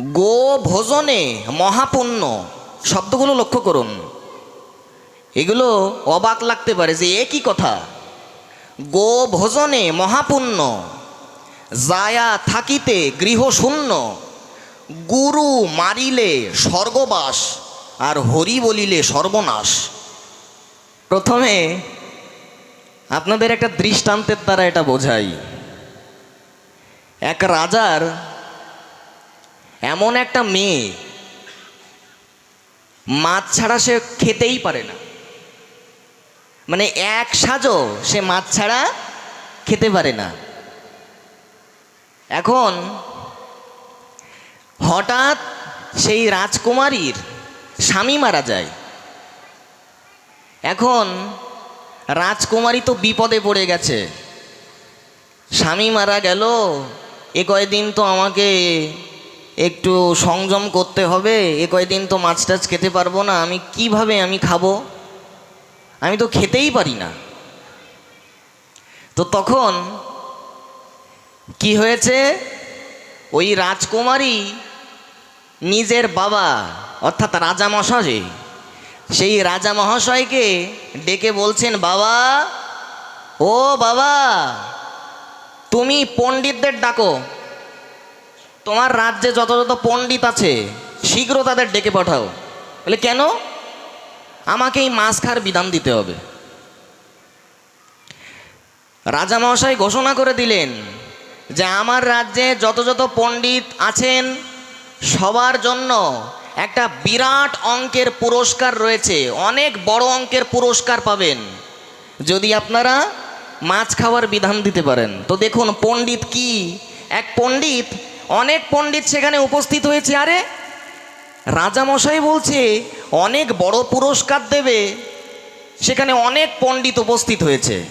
গো ভোজনে মহাপুণ্য। শব্দগুলো লক্ষ্য করুন। এগুলো অবাক লাগতে পারে যে একই কথা? গো ভোজনে মহাপুণ্য। জায়া থাকিতে গৃহ শূন্য গুরু মারিলে স্বর্গবাস আর হরি বলিলে সর্বনাশ। প্রথমে আপনাদের একটা দৃষ্টান্তের দ্বারা এটা বোঝাই। এক রাজার এমন একটা মেয়ে, মাছ ছাড়া সে খেতেই পারে না। মানে এক সাজও সে মাছ ছাড়া খেতে পারে না। এখন হঠাৎ সেই রাজকুমারীর স্বামী মারা যায়। এখন রাজকুমারী তো বিপদে পড়ে গেছে। স্বামী মারা গেল, এ কয়দিন তো আমাকে একটু সংযম করতে হবে, এ কয়দিন তো মাছ টাছ খেতে পারব না, আমি কীভাবে আমি খাব? আমি তো খেতেই পারি না। তো তখন কি হয়েছে? ওই রাজকুমারী নিজের বাবা, অর্থাৎ রাজা মশাই সেই রাজা মহাশয়কে ডেকে বলছেন, বাবা, ও বাবা, তুমি পণ্ডিতদের ডাকো। তোমার রাজ্যে যত যত পণ্ডিত আছে, শীঘ্র তাদের ডেকে পাঠাও। বলে, কেন? আমাকে এই মাছ খাওয়ার বিধান দিতে হবে। রাজা মহাশয় ঘোষণা করে দিলেন যে, আমার রাজ্যে যত যত পণ্ডিত আছেন, সবার জন্য একটা বিরাট অঙ্কের পুরস্কার রয়েছে। অনেক বড় অঙ্কের পুরস্কার পাবেন। যদি আপনারা মাছ খাওয়ার বিধান দিতে পারেন। তো দেখুন, পণ্ডিত কি? এক পণ্ডিত অনেক পণ্ডিত সেখানে উপস্থিত হয়েছে। আরে, রাজামশাই বলছে, অনেক বড় পুরস্কার দেবে। সেখানে অনেক পণ্ডিত উপস্থিত হয়েছে।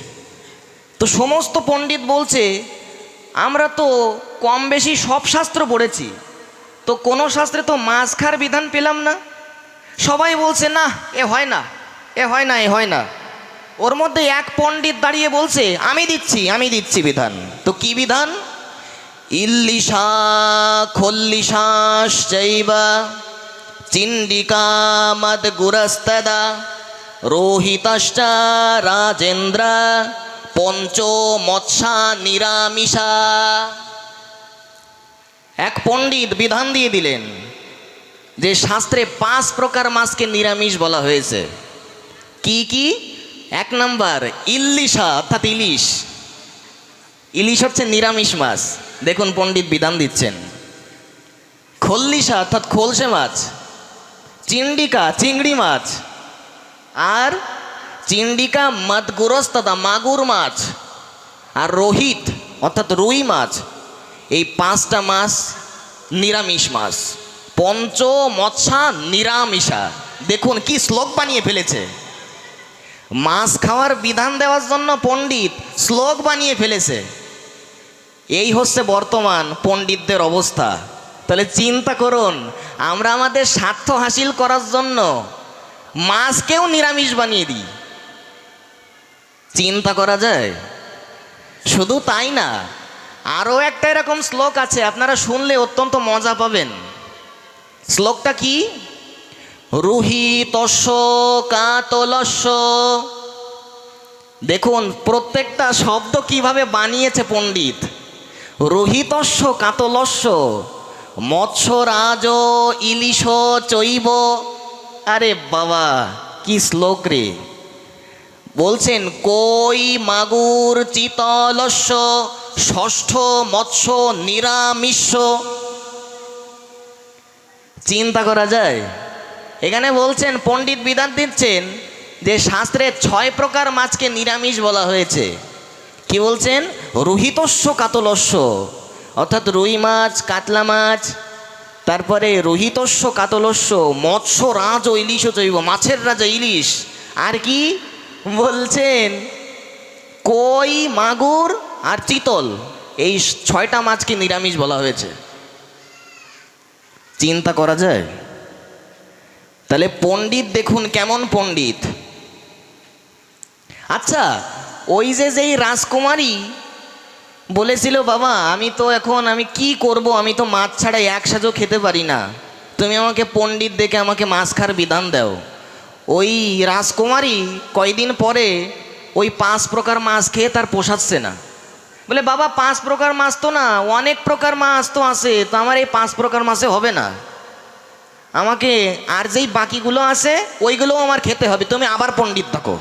তো সমস্ত পণ্ডিত বলছে, আমরা তো কম বেশি সব শাস্ত্র পড়েছি। তো কোনো শাস্ত্রে তো মাছ খার বিধান পেলাম না। সবাই বলছে, না, এ হয় না, এ হয় না, এ হয় না। ওর মধ্যে এক পণ্ডিত দাঁড়িয়ে বলছে, আমি দিচ্ছি আমি দিচ্ছি বিধান। তো কি বিধান? ইল্লিশা খল্লিশাস চৈবা চিন্ডিকা মদ গুরস্তদা রোহিতশ্চ রাজেন্দ্র, পঞ্চ মৎসা নিরামিষা। এক পণ্ডিত বিধান দিয়ে দিলেন যে শাস্ত্রে পাঁচ প্রকার মাছকে নিরামিষ বলা হয়েছে। কি কি? এক নাম্বার, ইল্লিশা, অর্থাৎ ইলিশ। ইলিশ হচ্ছে নিরামিষ মাছ। দেখুন পণ্ডিত বিধান দিচ্ছেন। খল্লিশা অর্থাৎ খোলসে মাছ। চিন্ডিকা, চিংড়ি মাছ। আর চিন্ডিকা তথা মাগুর মাছ। আর রোহিত অর্থাৎ রুই মাছ। এই পাঁচটা মাছ নিরামিষ মাছ। পঞ্চ মৎসা নিরামিষা। দেখুন কি শ্লোক বানিয়ে ফেলেছে। মাছ খাওয়ার বিধান দেওয়ার জন্য পণ্ডিত শ্লোক বানিয়ে ফেলেছে। এই হচ্ছে বর্তমান পণ্ডিতদের অবস্থা। তাহলে চিন্তা করুন, আমরা আমাদের স্বার্থ হাসিল করার জন্য মাছকেও নিরামিষ বানিয়ে দিই। চিন্তা করা যায়? শুধু তাই না, আরও একটা এরকম শ্লোক আছে, আপনারা শুনলে অত্যন্ত মজা পাবেন। শ্লোকটা কি? রুহি তস্য কাতলস্য। দেখুন, প্রত্যেকটা শব্দ কীভাবে বানিয়েছে পণ্ডিত। রোহিতস্য, কাতলস্য, মৎস্য রাজ, ইলিশ চৈব। আরে বাবা, কি শ্লোক রে। বলছেন, কই মাগুর চিতলস্য, ষষ্ঠ মৎস্য নিরামিষ। চিন্তা করা যায়। এখানে বলছেন, পণ্ডিত বিধান দিচ্ছেন যে শাস্ত্রে ছয় প্রকার মাছকে নিরামিষ বলা হয়েছে। কি বলছেন? রোহিতস্য কাতলস্য। অর্থাৎ রুই মাছ, কাতলা মাছ, তারপরে রোহিতস্য কাতলস্য, মৎস্য রাজ ও ইলিশ জৈব, মাছের রাজা ইলিশ। আর কি বলছেন? কই, মাগুর আর চিতল। এই ছয়টা মাছকে নিরামিষ বলা হয়েছে। চিন্তা করা যায়? তাহলে পণ্ডিত দেখুন কেমন পণ্ডিত। আচ্ছা ওই যে যেই রাজকুমারী বলেছিল, বাবা, আমি তো এখন, আমি কি করব? আমি তো মাছ ছাড়া এক সাজও খেতে পারি না। তুমি আমাকে পণ্ডিত দেখে আমাকে মাছ খার বিধান দাও। ওই রাজকুমারী কয়দিন পরে ওই পাঁচ প্রকার মাছ খেয়ে তার পোষাচ্ছে না। বলে, বাবা, পাঁচ প্রকার মাছ তো না, অনেক প্রকার মাছ তো আছে, তো আমার এই পাঁচ প্রকার মাছে হবে না। আমাকে আর যেই বাকিগুলো আছে, ওইগুলোও আমার খেতে হবে, তুমি আবার পণ্ডিত থাকো।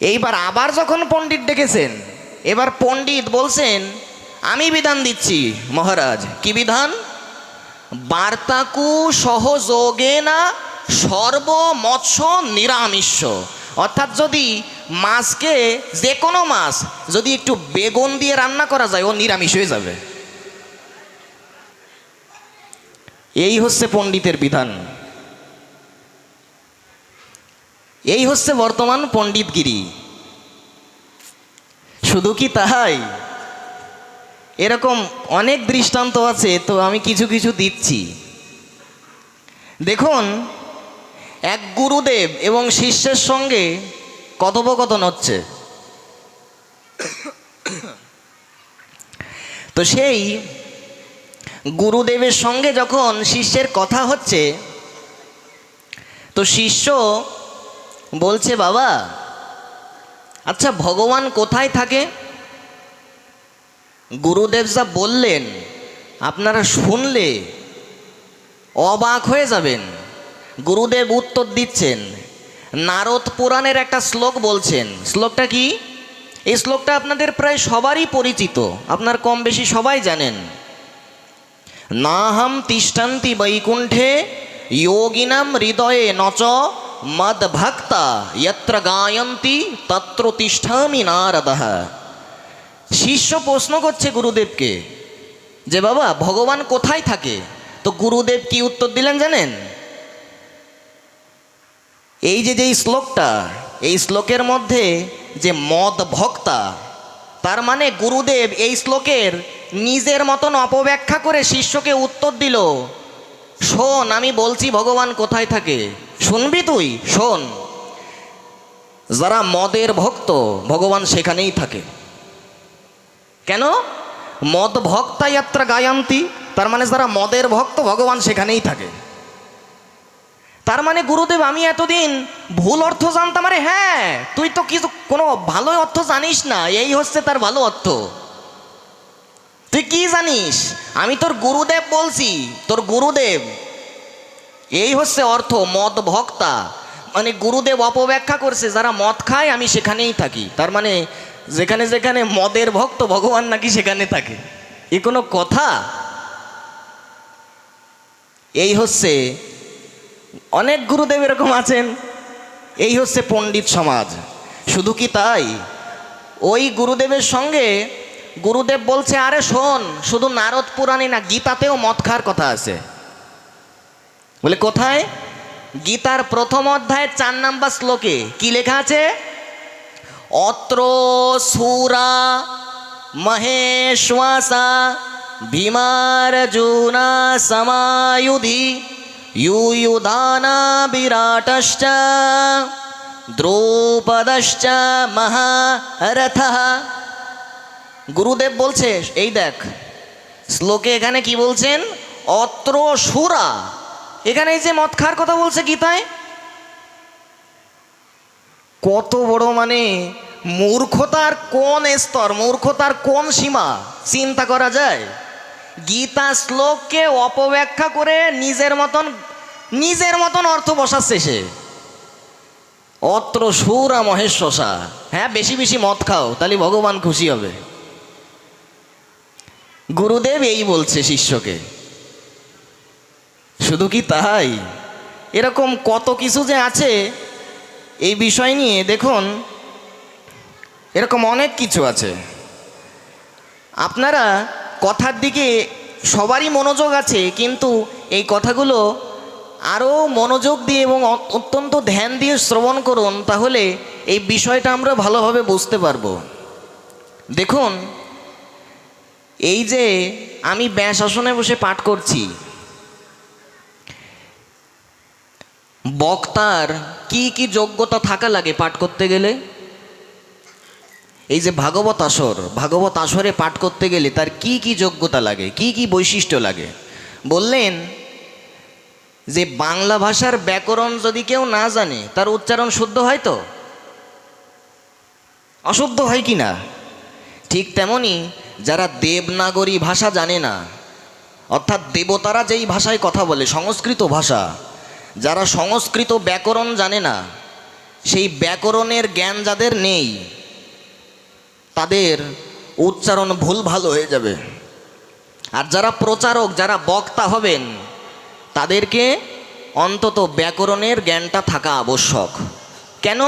এইবার আবার যখন পণ্ডিত ডেকেছেন, এবার পণ্ডিত বলছেন, আমি বিধান দিচ্ছি, মহারাজ। কি বিধান? বার্তাকু সহযোগে না সর্বমৎস্য নিরামিষ অর্থাৎ যদি মাছকে যে কোনো মাছ যদি একটু বেগুন দিয়ে রান্না করা যায়, ও নিরামিষ হয়ে যাবে। এই হচ্ছে পণ্ডিতের বিধান। এই হচ্ছে বর্তমান পণ্ডিতগিরি। শুধু কি তাহাই? এরকম অনেক দৃষ্টান্ত আছে, তো আমি কিছু কিছু দিচ্ছি। দেখুন, এক গুরুদেব এবং শিষ্যের সঙ্গে কথোপকথন হচ্ছে। তো সেই গুরুদেবের সঙ্গে যখন শিষ্যের কথা হচ্ছে, তো শিষ্য বলছে, বাবা আচ্ছা ভগবান কোথায় থাকে? গুরুদেব যা বললেন, আপনারা শুনলে অবাক হয়ে যাবেন। গুরুদেব উত্তর দিচ্ছেন, নারদ পুরাণের একটা শ্লোক বলছেন। শ্লোকটা কি? এই শ্লোকটা আপনাদের প্রায় সবারই পরিচিত, আপনার কম বেশি সবাই জানেন। নাহম তিষ্ঠান্তি বৈকুণ্ঠে, যোগিনাম হৃদয়ে নচ মদ ভক্তা যত্র গায়ন্তি তত্র তিষ্ঠামি নারদহ শিষ্য প্রশ্ন করছে গুরুদেবকে যে, বাবা, ভগবান কোথায় থাকে? তো গুরুদেব কি উত্তর দিলেন জানেন? এই যে যেই শ্লোকটা, এই শ্লোকের মধ্যে যে মদ ভক্তা তার মানে গুরুদেব এই শ্লোকের নিজের মতন অপব্যাখ্যা করে শিষ্যকে উত্তর দিল। শোন, আমি বলছি ভগবান কোথায় থাকে? শুনবি তুই? শোন। যারা মদের ভক্ত, ভগবান সেখানেই থাকে। কেন? মদ ভক্তা যাত্রা গায়ান্তি, তার মানে যারা মদের ভক্ত, ভগবান সেখানেই থাকে। তার মানে গুরুদেব, আমি এতদিন ভুল অর্থ জানতাম। আরে হ্যাঁ তুই তো কিছু, কোনো ভালো অর্থ জানিস না। এই হচ্ছে তার ভালো অর্থ। তুই কি জানিস? আমি তোর গুরুদেব বলছি, তোর গুরুদেব। এই হচ্ছে অর্থ, মদ ভক্তা। মানে গুরুদেব অপব্যাখ্যা করছে, যারা মদ খায়, আমি সেখানেই থাকি। তার মানে যেখানে যেখানে মদের ভক্ত ভগবান নাকি সেখানে থাকে। এ কোনো কথা? এই হচ্ছে, অনেক গুরুদেব এরকম আছেন। এই হচ্ছে পণ্ডিত সমাজ। শুধু কি তাই? ওই গুরুদেবের সঙ্গে গুরুদেব বলছে, আরে শোন, শুধু নারদ পুরাণে না, গীতাতেও মত খাওয়ার কথা আছে। বলে, কোথায়? গীতার প্রথম অধ্যায়ের চার নাম্বার শ্লোকে কি লেখা আছে? অত্র সুরা মহেশ্বাসা ভীমার্জুনা সমায়ুধি ইউয়ুদানা বিরাটশ্চ দ্রৌপদশ্চ মহারথ গুরুদেব বলছে, এই দেখ, শ্লোকে এখানে কি বলছেন? অত্র সুরা। এখানে এই যে মদ খাওয়ার কথা বলছে গীতায়, কত বড় মানে মূর্খতার কোন স্তর, মূর্খতার কোন সীমা? চিন্তা করা যায়। গীতা শ্লোককে অপব্যাখ্যা করে নিজের মতন নিজের মতন অর্থ বসাচ্ছে সে। অত্র সুরা মহেশ্বসা হ্যাঁ বেশি বেশি মদ খাও, তাহলে ভগবান খুশি হবে। গুরুদেব এই বলছে শিষ্যকে। শুধু কি তাই? এরকম কত কিছু যে আছে, এই বিষয় নিয়ে দেখুন, এরকম অনেক কিছু আছে। আপনারা কথার দিকে সবারই মনোযোগ আছে, কিন্তু এই কথাগুলো আরও মনোযোগ দিয়ে এবং অত্যন্ত ধ্যান দিয়ে শ্রবণ করুন, তাহলে এই বিষয়টা আমরা ভালোভাবে বুঝতে পারব। দেখুন এই যে আমি ব্যাস আসনে বসে পাঠ করছি। বক্তার কি কি যোগ্যতা থাকা লাগে পাঠ করতে গেলে? এই যে ভাগবত আসর, ভাগবত আসরে পাঠ করতে গেলে তার কি কি যোগ্যতা লাগে? কি কি বৈশিষ্ট্য লাগে? বললেন যে বাংলা ভাষার ব্যাকরণ যদি কেউ না জানে, তার উচ্চারণ শুদ্ধ হয় তো? অশুদ্ধ হয় কি না? ঠিক তেমনি যারা দেবনাগরী ভাষা জানে না, অর্থাৎ দেবতারা যেই ভাষায় কথা বলে, সংস্কৃত ভাষা, যারা সংস্কৃত ব্যাকরণ জানে না, সেই ব্যাকরণের জ্ঞান যাদের নেই, তাদের উচ্চারণ ভুল ভালো হয়ে যাবে। আর যারা প্রচারক, যারা বক্তা হবেন, তাদেরকে অন্তত ব্যাকরণের জ্ঞানটা থাকা আবশ্যক। কেন?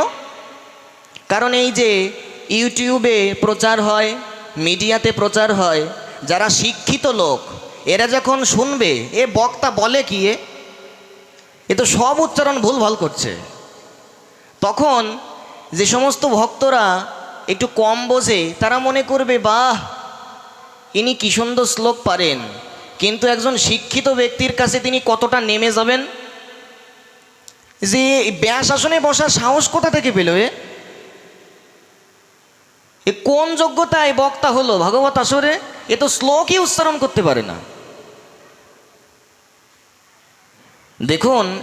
কারণ এই যে ইউটিউবে প্রচার হয় মিডিয়াতে প্রচার হয়, যারা শিক্ষিত লোক, এরা যখন শুনবে, এ বক্তা বলে কি এ? এ তো সব উচ্চারণ ভুল ভালো করছে। তখন যে সমস্ত ভক্তরা একটু কম বোঝে, তারা মনে করবে, বাহ, ইনি কি সুন্দর শ্লোক পারেন। কিন্তু একজন শিক্ষিত ব্যক্তির কাছে তিনি কতটা নেমে যাবেন? যে ব্যাস আসনে বসার সাহস কোথা থেকে পেল এ? এ কোন যোগ্যতায় বক্তা হলো? ভাগবত আসরে এ তো শ্লোকই উচ্চারণ করতে পারে না। দেখুন,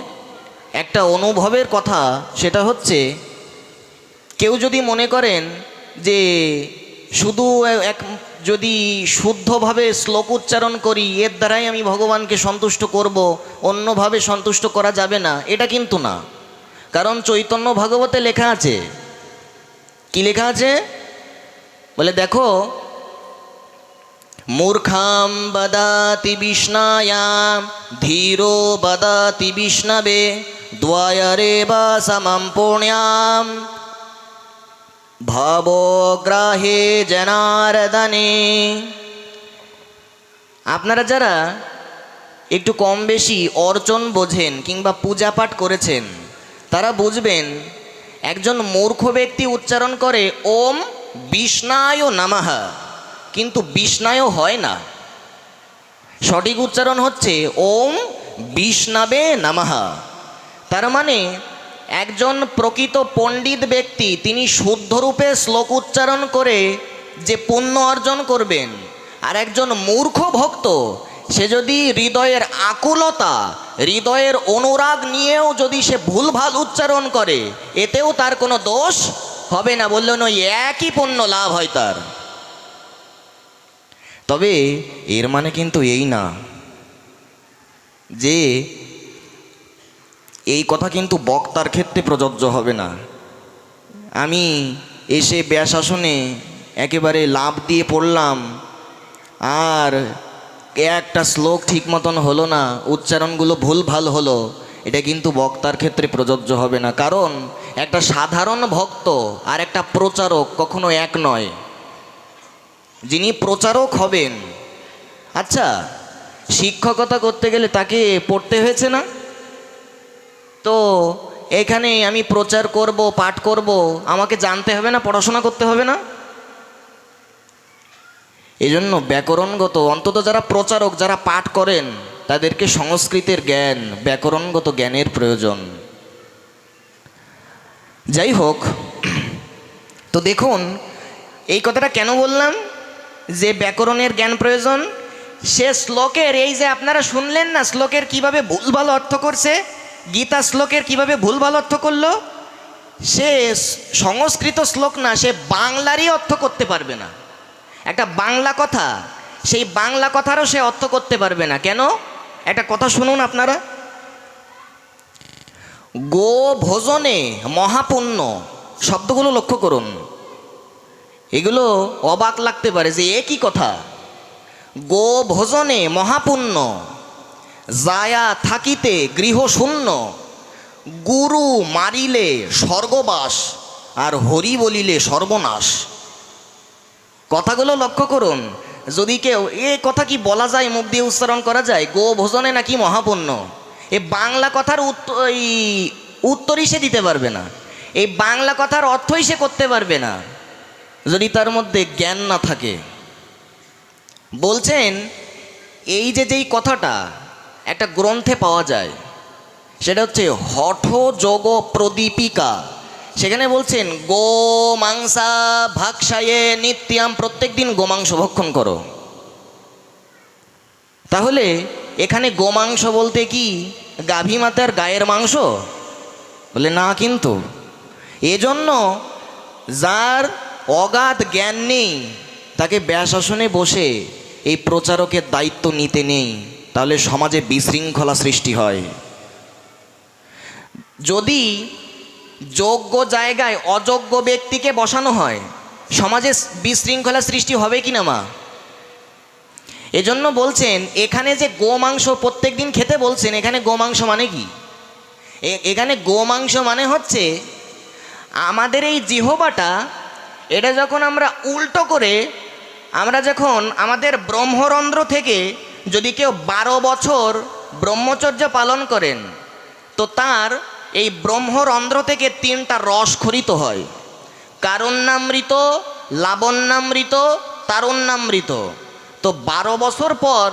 একটা অনুভবের কথা, সেটা হচ্ছে, কেউ যদি মনে করেন যে শুধু এক, যদি শুদ্ধভাবে শ্লোক উচ্চারণ করি, এর দ্বারাই আমি ভগবানকে সন্তুষ্ট করব, অন্যভাবে সন্তুষ্ট করা যাবে না, এটা কিন্তু না। কারণ চৈতন্য ভাগবতে লেখা আছে। কি লেখা আছে? বলে, দেখো, মূর্খাম বদাতি বিষ্ণায়াম, ধীরো বদাতি বিষ্ণবে, দ্বয়রে বা সমম পুণ্যাম। ভবগ্রাহে জনার্দনে। আপনারা যারা একটু কম বেশি অর্চন বোঝেন কিংবা পূজা পাঠ করেছেন, তারা বুঝবেন, একজন মূর্খ ব্যক্তি উচ্চারণ করে, ওম বিষ্ণায় নামাহা, কিন্তু বিষ্ণায় হয় না। সঠিক উচ্চারণ হচ্ছে ওম বিষ্ণাবে নামাহা। তার মানে একজন প্রকৃত পণ্ডিত ব্যক্তি, তিনি শুদ্ধরূপে শ্লোক উচ্চারণ করে যে পুণ্য অর্জন করবেন, আর একজন মূর্খ ভক্ত, সে যদি হৃদয়ের আকুলতা, হৃদয়ের অনুরাগ নিয়েও যদি সে ভুলভাল উচ্চারণ করে, এতেও তার কোনো দোষ হবে না বললেন ওই একই পণ্য লাভ হয় তার। তবে এর মানে কিন্তু এই না যে এই কথা কিন্তু বক্তার ক্ষেত্রে প্রযোজ্য হবে না। আমি এসে ব্যাসাসনে একেবারে লাভ দিয়ে পড়লাম, আর একটা শ্লোক ঠিক মতন হলো না, উচ্চারণগুলো ভুল ভালো হলো এটা কিন্তু বক্তার ক্ষেত্রে প্রযোজ্য হবে না। কারণ একটা সাধারণ ভক্ত আর একটা প্রচারক কখনো এক নয়। যিনি প্রচারক হবেন আচ্ছা শিক্ষকতা করতে গেলে তাকে পড়তে হয়েছে না? তো এখানে আমি প্রচার করব, পাঠ করব, আমাকে জানতে হবে না, পড়াশোনা করতে হবে না? এই জন্য ব্যাকরণগত, অন্তত যারা প্রচারক, যারা পাঠ করেন তাদেরকে সংস্কৃতের জ্ঞান, ব্যাকরণগত জ্ঞানের প্রয়োজন। যাই হোক, তো দেখুন, এই কথাটা কেন বললাম? যে ব্যাকরণের জ্ঞান প্রয়োজন, সে শ্লোকের, এই যে আপনারা শুনলেন না, শ্লোকের কীভাবে ভুলভাল অর্থ করছে, গীতা শ্লোকের কীভাবে ভুলভাল অর্থ করল, সে সংস্কৃত শ্লোক না, সে বাংলারই অর্থ করতে পারবে না। একটা বাংলা কথা, সেই বাংলা কথারও সে অর্থ করতে পারবে না। কেন? একটা কথা শুনুন আপনারা। গো ভোজনে মহাপুণ্য শব্দগুলো লক্ষ্য করুন। এগুলো অবাক লাগতে পারে যে একই কথা? গো ভোজনে মহাপুণ্য যায়া থাকিতে গৃহ শূন্য গুরু মারিলে স্বর্গবাস আর হরি বলিলে সর্বনাশ। কথাগুলো লক্ষ্য করুন যদি কেউ, এ কথা কি বলা যায়, মুখ দিয়ে উচ্চারণ করা যায়? গো ভোজনে নাকি মহাপুণ্য? এ বাংলা কথার উত্তরই সে দিতে পারবে না। এই বাংলা কথার অর্থই সে করতে পারবে না। যদি তার মধ্যে জ্ঞান না থাকে। বলছেন, এই যে যেই কথাটা একটা গ্রন্থে পাওয়া যায়, সেটা হচ্ছে হঠ যোগ প্রদীপিকা সেখানে বলছেন, গো মাংসা ভাগসায়ে নিত্যাম প্রত্যেক দিন গোমাংস ভক্ষণ করো। তাহলে এখানে গোমাংস বলতে কি, গাভী মাতার গায়ের মাংস? বলে, না কিন্তু। এজন্য যার অগাধ জ্ঞান নেই, তাকে ব্যাসাসনে বসে এই প্রচারকের দায়িত্ব নিতে নেই, তাহলে সমাজে বিশৃঙ্খলা সৃষ্টি হয়। যদি যোগ্য জায়গায় অযোগ্য ব্যক্তিকে বসানো হয়। সমাজে বিশৃঙ্খলা সৃষ্টি হবে কি না মা? এজন্য বলছেন, এখানে যে গোমাংস প্রত্যেক দিন খেতে বলছেন, এখানে গোমাংস মানে কি? এখানে গোমাংস মানে হচ্ছে, আমাদের এই জিহবাটা, এটা যখন আমরা উল্টো করে, আমরা যখন আমাদের ব্রহ্মরন্ধ্র থেকে যদি কেউ বারো বছর ব্রহ্মচর্য পালন করেন, তো তার এই ব্রহ্মরন্ধ্র থেকে তিনটা রস খরিত হয়। কারণ্যামৃত লাবণ্যামৃত, তারণ্যামৃত। তো বারো বছর পর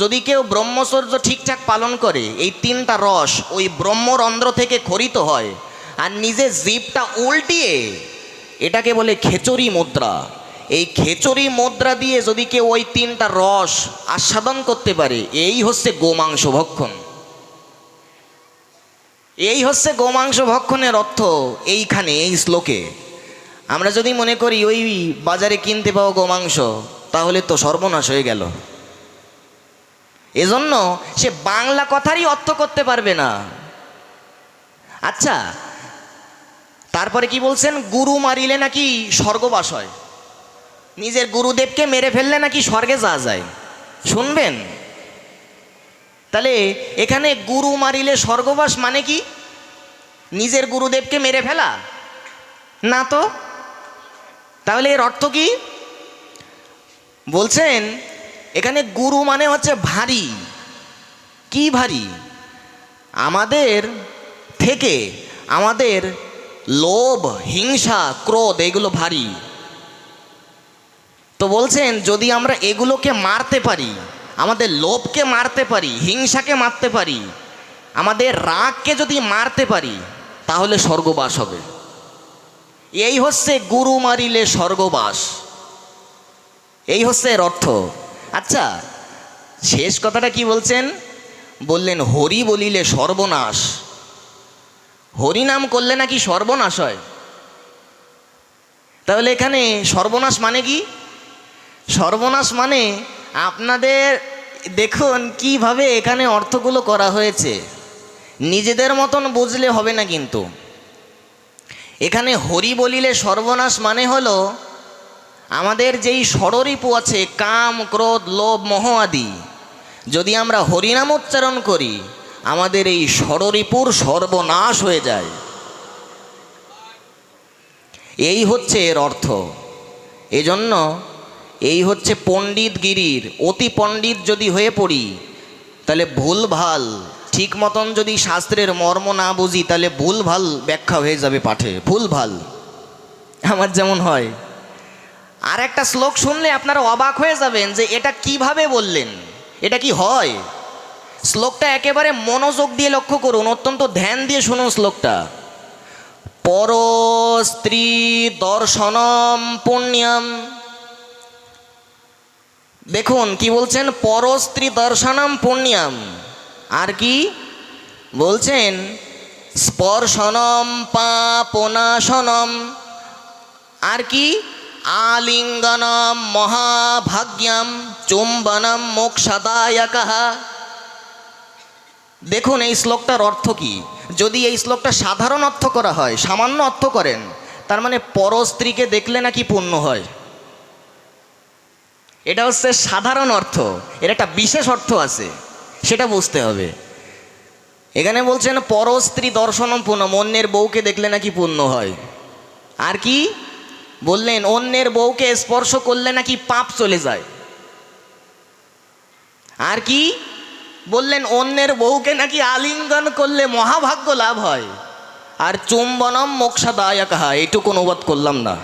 যদি কেউ ব্রহ্মচর্য ঠিকঠাক পালন করে, এই তিনটা রস ওই ব্রহ্মরন্ধ্র থেকে খরিত হয় আর নিজে জীবটা উল্টিয়ে এটাকে বলে খেচরি মুদ্রা। এই খেচরি মুদ্রা দিয়ে যদি কেউ ওই তিনটা রস আস্বাদন করতে পারে, এই হচ্ছে গোমাংস ভক্ষণ। এই হচ্ছে গোমাংস ভক্ষণের অর্থ এইখানে, এই শ্লোকে। আমরা যদি মনে করি ওই বাজারে কিনতে পাবো গোমাংস, তাহলে তো সর্বনাশ হয়ে গেল। এজন্য সে বাংলা কথারই অর্থ করতে পারবে না। আচ্ছা তারপরে কি বলছেন? গুরু মারিলে নাকি স্বর্গবাস হয়? নিজের গুরুদেবকে মেরে ফেললে নাকি স্বর্গে যাওয়া যায়? শুনবেন? তাহলে এখানে গুরু মারিলে স্বর্গবাস মানে কি? নিজের গুরুদেবকে মেরে ফেলা? না তো। তাহলে এর অর্থ কি? বলছেন, এখানে গুরু মানে হচ্ছে ভারী। কি ভারী? আমাদের থেকে আমাদের লোভ, হিংসা, ক্রোধ, এগুলো ভারী। তো বলছেন, যদি আমরা এগুলোকে মারতে পারি আমাদের লোভকে মারতে পারি, হিংসাকে মারতে পারি, আমাদের রাগকে যদি মারতে পারি, তাহলে স্বর্গবাস হবে। এই হচ্ছে গুরু মারিলে স্বর্গবাস। এই হচ্ছে এর অর্থ। আচ্ছা শেষ কথাটা কি বলছেন? বললেন, হরি বলিলে সর্বনাশ। হরি নাম করলে নাকি সর্বনাশ হয়? তাহলে এখানে সর্বনাশ মানে কি? সর্বনাশ মানে আপনাদের দেখুন কীভাবে এখানে অর্থগুলো করা হয়েছে। নিজেদের মতন বুঝলে হবে না কিন্তু। এখানে হরি বলিলে সর্বনাশ মানে হলো, আমাদের যেই ষড়রিপু আছে, কাম, ক্রোধ, লোভ, মোহ আদি, যদি আমরা হরিনাম উচ্চারণ করি, আমাদের এই ষড়রিপুর সর্বনাশ হয়ে যায়। এই হচ্ছে এর অর্থ। এজন্য এই হচ্ছে পণ্ডিত গিরির, অতি পণ্ডিত যদি হয়ে পড়ি, তাহলে ভুল ভালো। ঠিক মতন যদি শাস্ত্রের মর্ম না বুঝি, তাহলে ভুল ভালো ব্যাখ্যা হয়ে যাবে পাঠে, ভুল ভালো। আমার যেমন হয়। আর একটা শ্লোক শুনলে আপনারা অবাক হয়ে যাবেন যে এটা কীভাবে বললেন, এটা কি হয়? শ্লোকটা একেবারে মনোযোগ দিয়ে লক্ষ্য করুন, অত্যন্ত ধ্যান দিয়ে শুনুন শ্লোকটা। পর স্ত্রী দর্শনম পুণ্যম দেখুন, কি বলছেন? পরস্ত্রী দর্শনম পুণ্যম। আর কি? বলছেন, স্পর্শনম পাপনাশনম। আর কি? আলিঙ্গনম মহাভাগ্যম চুম্বনম মোক্ষদায়ক। দেখুন, এই শ্লোকটার অর্থ কি? যদি এই শ্লোকটা সাধারণ অর্থ করা হয়, সামান্য অর্থ করেন, তার মানে পরস্ত্রীকে দেখলে নাকি পুণ্য হয়। এটা হচ্ছে সাধারণ অর্থ। এর একটা বিশেষ অর্থ আছে, সেটা বুঝতে হবে। এখানে বলছেন, পরস্ত্রী দর্শনম পুণ্য অন্যের বউকে দেখলে নাকি পূর্ণ হয়। আর কি? বললেন, অন্যের বউকে স্পর্শ করলে নাকি পাপ চলে যায়। আর কি? বললেন, অন্যের বউকে নাকি আলিঙ্গন করলে মহাভাগ্য লাভ হয়। আর চুম্বনম মোক্ষাদায়ক হয় এইটুকু অনুবাদ করলাম না।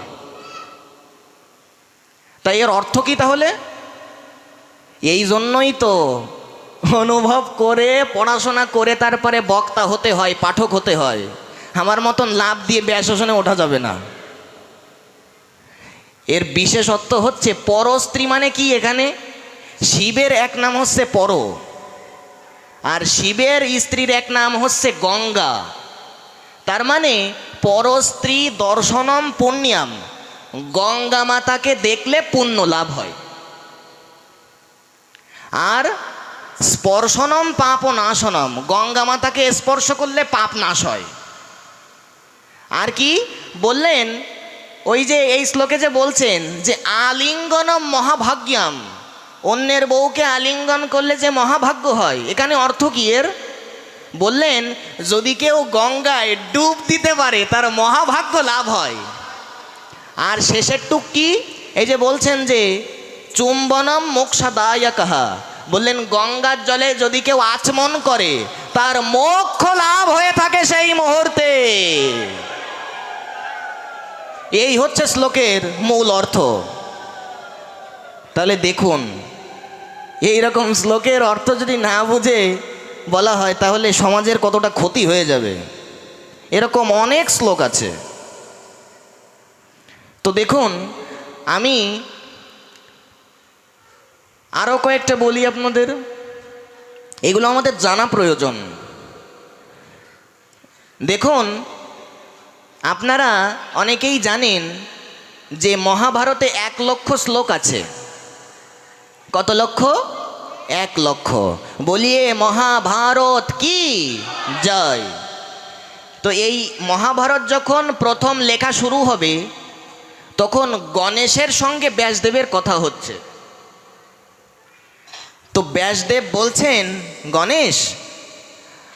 তাই এর অর্থ কি তাহলে? এই জন্যই তো অনুভব করে, পড়াশোনা করে, তারপরে বক্তা হতে হয়, পাঠক হতে হয়। আমার মতন লাভ দিয়ে ব্যাসনে ওঠা যাবে না। এর বিশেষত্ব হচ্ছে, পরস্ত্রী মানে কি এখানে? শিবের এক নাম হচ্ছে পর। আর শিবের স্ত্রীর এক নাম হচ্ছে গঙ্গা। তার মানে পরস্ত্রী দর্শনম পুণ্যাম। গঙ্গা মাতাকে দেখলে পুণ্য লাভ হয়। আর স্পর্শনম পাপ নাশনম, গঙ্গা মাতাকে স্পর্শ করলে পাপ নাশ হয়। আর কি? বললেন, ওই যে এই শ্লোকে যে বলছেন যে আলিঙ্গনম মহাভাগ্যাম, অন্যের বউকে আলিঙ্গন করলে যে মহাভাগ্য হয়, এখানে অর্থ কি এর? বললেন, যদি কেউ গঙ্গায় ডুব দিতে পারে, তার মহাভাগ্য লাভ হয়। আর শেষের টুক কি এই যে বলছেন যে, চুম্বনম মোক্ষাদায় কাহা বললেন, গঙ্গার জলে যদি কেউ আচমন করে, তার মোক্ষ লাভ হয়ে থাকে সেই মুহূর্তে। এই হচ্ছে শ্লোকের মূল অর্থ। তাহলে দেখুন এই রকম শ্লোকের অর্থ যদি না বুঝে বলা হয়, তাহলে সমাজের কতটা ক্ষতি হয়ে যাবে। এরকম অনেক শ্লোক আছে। তো দেখুন, আমি আরও কয়েকটা বলি আপনাদের। এগুলো আমাদের জানা প্রয়োজন। দেখুন, আপনারা অনেকেই জানেন যে মহাভারতে এক লক্ষ শ্লোক আছে। কত লক্ষ? এক লক্ষ। বলিয়ে মহাভারত কি? জয়। তো এই মহাভারত যখন প্রথম লেখা শুরু হবে তখন গণেশের সঙ্গে ব্যাসদেবের কথা হচ্ছে। তো ব্যাসদেব বলছেন, গণেশ,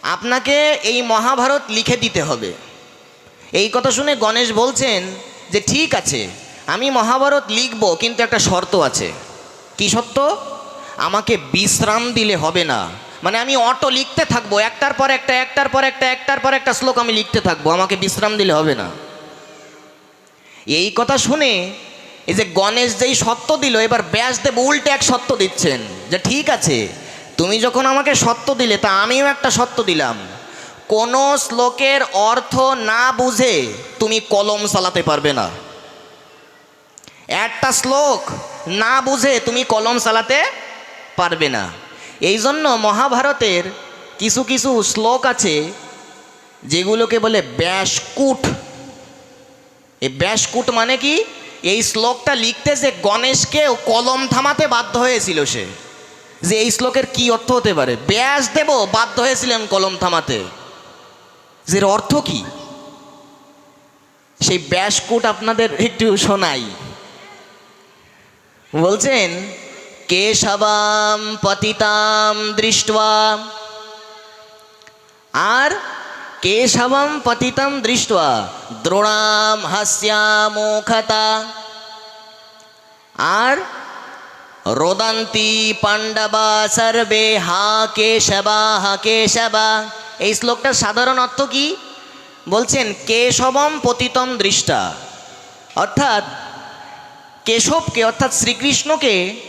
আপনাকে এই মহাভারত লিখে দিতে হবে। এই কথা শুনে গণেশ বলছেন যে, ঠিক আছে, আমি মহাভারত লিখব, কিন্তু একটা শর্ত আছে। কি সত্য আমাকে বিশ্রাম দিলে হবে না। মানে আমি অটো লিখতে থাকব, একটার পর একটা, একটার পর একটা, একটার পর একটা শ্লোক আমি লিখতে থাকব, আমাকে বিশ্রাম দিলে হবে না। এই কথা শুনে এই যে গণেশ যেই সত্য দিল, এবার ব্যাসদেব উল্টে এক সত্য দিচ্ছেন, যে ঠিক আছে, তুমি যখন আমাকে সত্য দিলে, তা আমিও একটা সত্য দিলাম। কোনো শ্লোকের অর্থ না বুঝে তুমি কলম চালাতে পারবে না। একটা শ্লোক না বুঝে তুমি কলম চালাতে পারবে না। এই জন্য মহাভারতের কিছু কিছু শ্লোক আছে, যেগুলোকে বলে ব্যাসকুট। এই ব্যাসকুট মানে কি? এই শ্লোকটা লিখতে যে গণেশকেও কলম থামাতে বাধ্য হয়েছিল সে। যে এই শ্লোকের কি অর্থ হতে পারে? ব্যাস দেব, বাধ্য হয়েছিলেন কলম থামাতে। যে অর্থ কি? সেই ব্যাসকুট আপনাদের একটু শোনাই। বলছেন, কেশবাম পতিতাম দৃষ্ট্বা আর কেশবম পতিতম দৃষ্ট দ্রোণাম হাস্যামোখতা আর রোদান্তি পাণ্ডবা সর্বে হা কেশবা হা কেশবা এই শ্লোকটার সাধারণ অর্থ কি? বলছেন, কেশবম পতিতম দৃষ্টা। অর্থাৎ, কেশবকে, অর্থাৎ শ্রীকৃষ্ণকে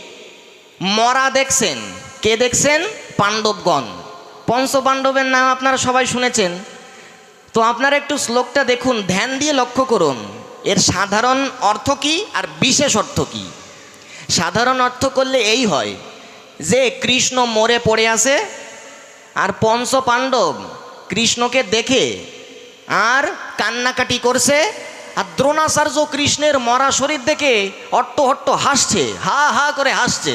মরা দেখছেন। কে দেখছেন? পাণ্ডবগণ। পঞ্চ পাণ্ডবের নাম আপনারা সবাই শুনেছেন। তো আপনারা একটু শ্লোকটা দেখুন, ধ্যান দিয়ে লক্ষ্য করুন। এর সাধারণ অর্থ কি আর বিশেষ অর্থ কি? সাধারণ অর্থ করলে এই হয়, যে কৃষ্ণ মরে পড়ে আছে আর পঞ্চ পাণ্ডব কৃষ্ণকে দেখে আর কান্নাকাটি করছে আর দ্রোণাচার্য কৃষ্ণের মরা শরীর দেখে অট্ট হট্ট হাসছে, হা হা করে হাসছে।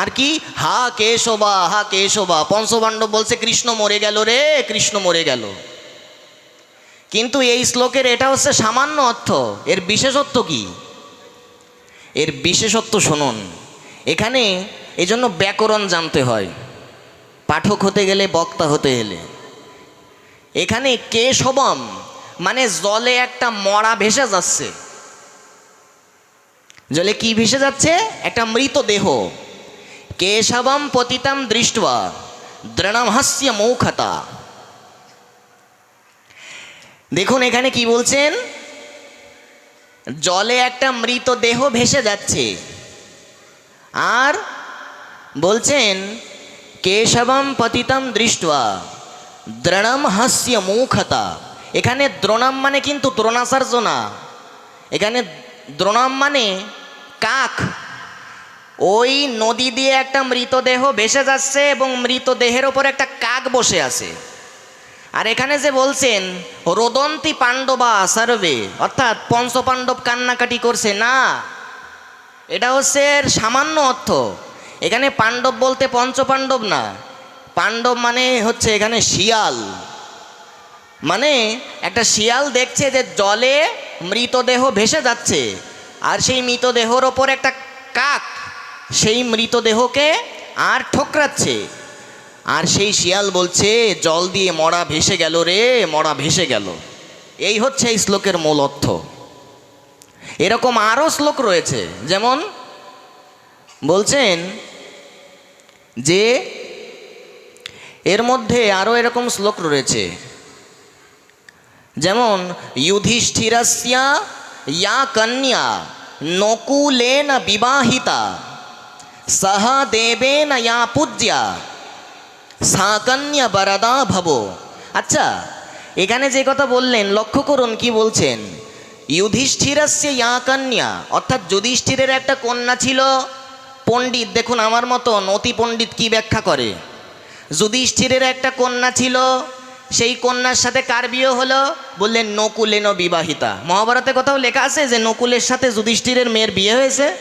আর কি? হা, কেশবা হা, কেশবা, পঞ্চপাণ্ডব বলছে, কৃষ্ণ মরে গেল রে, কৃষ্ণ মরে গেল। কিন্তু এই শ্লোকের এটা হচ্ছে সামান্য অর্থ। এর বিশেষত্ব কি? এর বিশেষত্ব শুনুন। এখানে এজন্য ব্যাকরণ জানতে হয়। পাঠক হতে গেলে, বক্তা হতে গেলে। এখানে কেশবম মানে জলে একটা মরা ভেসে যাচ্ছে। জলে কি ভেসে যাচ্ছে? একটা মৃত দেহ। কেশবম পতিতম দৃষ্ট্বা দ্রণমহাস্য মৌখতা দেখুন এখানে কি বলছেন? জলে একটা মৃত দেহ ভেসে যাচ্ছে। আর বলছেন, কেশবম পতিতম দৃষ্ট্বা, দ্রণম হাস্য মুখতা। এখানে দ্রোণাম মানে কিন্তু দ্রোণাচার্য না এখানে দ্রোণাম মানে কাক। ওই নদী দিয়ে একটা মৃতদেহ ভেসে যাচ্ছে এবং মৃতদেহের ওপর একটা কাক বসে আছে। আর এখানে যে বলছেন, রোদন্তি পাণ্ডবা সার্ভে অর্থাৎ পঞ্চপাণ্ডব কান্নাকাটি করছে, না। এটা হচ্ছে এর সামান্য অর্থ। এখানে পাণ্ডব বলতে পঞ্চপাণ্ডব না। পাণ্ডব মানে হচ্ছে এখানে শিয়াল। মানে একটা শিয়াল দেখছে যে জলে মৃতদেহ ভেসে যাচ্ছে, আর সেই মৃতদেহর ওপর একটা কাক সেই মৃতদেহকে আর ঠোকরাচ্ছে। আর সেই শিয়াল বলছে, জল দিয়ে মরা ভেসে গেল রে, মরা ভেসে গেল। এই হচ্ছে এই শ্লোকের মূল অর্থ। এরকম আরও শ্লোক রয়েছে, যেমন বলছেন যে, এর মধ্যে আরও এরকম শ্লোক রয়েছে, যেমন যুধিষ্ঠিরস্যা ইয়া কন্যা নকুলেন বিবাহিতা, সহ দেবেন ইয়া পূজ্যা। সা কন্যা বরদা ভব। আচ্ছা এখানে যে কথা বললেন, লক্ষ্য করুন কি বলছেন। যুধিষ্ঠিরস্য ইয়া কন্যা অর্থাৎ যুধিষ্ঠিরের একটা কন্যা ছিল, পণ্ডিত, দেখুন আমার মতো নতি পণ্ডিত কি ব্যাখ্যা করে? যুধিষ্ঠিরের একটা কন্যা ছিল, সেই কন্যার সাথে কার বিয়ে হলো? বললেন নকুলেন বিবাহিতা। মহাভারতে কোথাও লেখা আছে যে নকুলের সাথে যুধিষ্ঠিরের মেয়ের বিয়ে হয়েছে?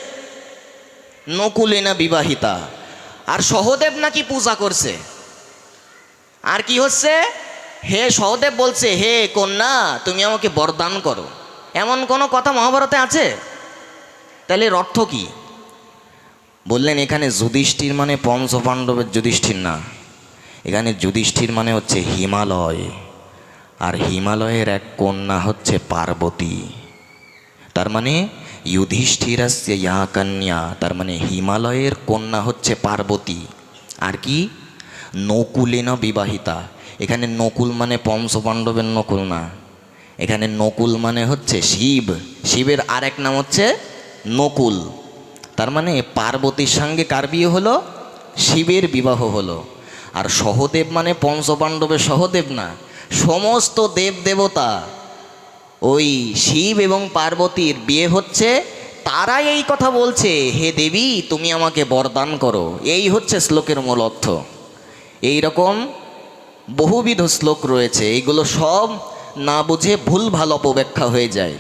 নকুলেনা বিবাহিতা। আর সহদেব নাকি পূজা করছে? আর কি হচ্ছে? হে সহদেব বলছে, হে কন্যা, তুমি আমাকে বরদান করো। এমন কোনো কথা মহাভারতে আছে? তাহলে এর অর্থ কি? বললেন, এখানে যুধিষ্ঠির মানে পঞ্চপাণ্ডবের যুধিষ্ঠির না। এখানে যুধিষ্ঠির মানে হচ্ছে হিমালয়। আর হিমালয়ের এক কন্যা হচ্ছে পার্বতী। তার মানে যুধিষ্ঠিরাস্য ইয়া কন্যা, তার মানে হিমালয়ের কন্যা হচ্ছে পার্বতী। আর কি? নকুলেন বিবাহিতা? এখানে নকুল মানে পঞ্চপাণ্ডবের নকুল না। এখানে নকুল মানে হচ্ছে শিব। শিবের আরেক নাম হচ্ছে নকুল। তার মানে পার্বতীর সঙ্গে কার বিয়ে হলো? শিবের বিবাহ হলো। আর সহদেব মানে পঞ্চপাণ্ডবের সহদেব না। সমস্ত দেব দেবতা, ওই শিব এবং পার্বতীর বিয়ে হচ্ছে, তারাই এই কথা বলছে, হে দেবী, তুমি আমাকে বরদান করো। এই হচ্ছে শ্লোকের মূল অর্থ। এই রকম বহুবিধ শ্লোক রয়েছে এইগুলো সব না বুঝে ভুল ভালো অপব্যাখ্যা হয়ে যায়।